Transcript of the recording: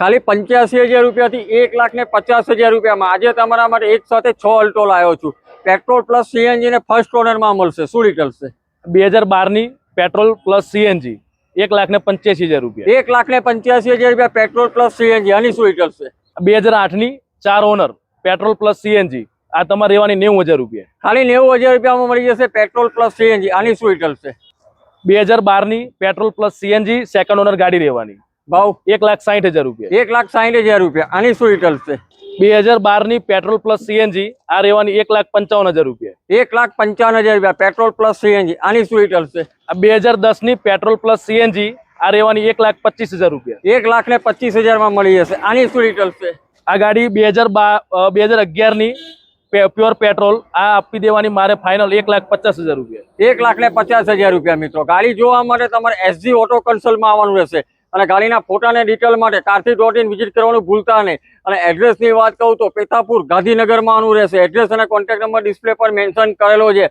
ખાલી પંચ્યાસી હજાર રૂપિયાથી એક લાખ ને પચાસ હજાર રૂપિયામાં. આજે તમારા માટે એક સાથે છ અલ્ટો લાવ્યો છું. પેટ્રોલ પ્લસ સીએનજી ને ફર્સ્ટ ઓનરમાં મળશે. શું નીકળશે બે હજાર બારની પેટ્રોલ પ્લસ સીએનજી એક લાખ ને પંચ્યાસી હજાર રૂપિયા. એક લાખ ને પંચ્યાસી હજાર રૂપિયા પેટ્રોલ પ્લસ સીએનજી. આની શું નીકળશે બે હજાર આઠની ચાર ઓનર પેટ્રોલ પ્લસ સીએનજી. આ તમારે રહેવાની નેવું હજાર રૂપિયા. ખાલી નેવું હજાર રૂપિયામાં મળી જશે પેટ્રોલ પ્લસ સીએનજી. આની શું નીકળશે બે હજાર બારની petrol plus CNG second owner ગાડી રહેવાની. ભાવ એક લાખ સાઠ હજાર રૂપિયા. એક લાખ સાઠ હજાર રૂપિયા. આની શું ડિટેલ્સ છે? બે હજાર બારની પેટ્રોલ પ્લસ સીએનજી આ રહેવાની એક લાખ પંચાવન હજાર રૂપિયા. એક લાખ પંચાવન હજાર રૂપિયા પેટ્રોલ પ્લસ સીએનજી. આની શું ડિટેલ્સ છે? આ બે હજાર દસની પેટ્રોલ પ્લસ સીએનજી આ રહેવાની એક લાખ પચીસ હજાર રૂપિયા. એક લાખ ને પચીસ હજારમાં મળી જશે. આની શું ડિટેલ્સ છે? આ ગાડી બે હજાર બા બે હજાર અગિયારની પ્યોર પેટ્રોલ આ આપી દેવાની મારે ફાઇનલ એક લાખ પચાસ હજાર રૂપિયા. એક લાખ ને પચાસ હજાર રૂપિયા મિત્રો. ગાડી જોવા માટે તમારે એસજી ઓટો કન્સલ્ટમાં આવવાનું રહેશે. અને ગાડીના ફોટાને ડિટેલ માટે કારથી ડોટ ઇન વિઝિટ કરવાનું ભૂલતા નહીં. અને એડ્રેસની વાત કહું તો પેથાપુર ગાંધીનગરમાં આનું રહેશે. એડ્રેસ અને કોન્ટેક્ટ નંબર ડિસ્પ્લે પર મેન્શન કરેલો છે.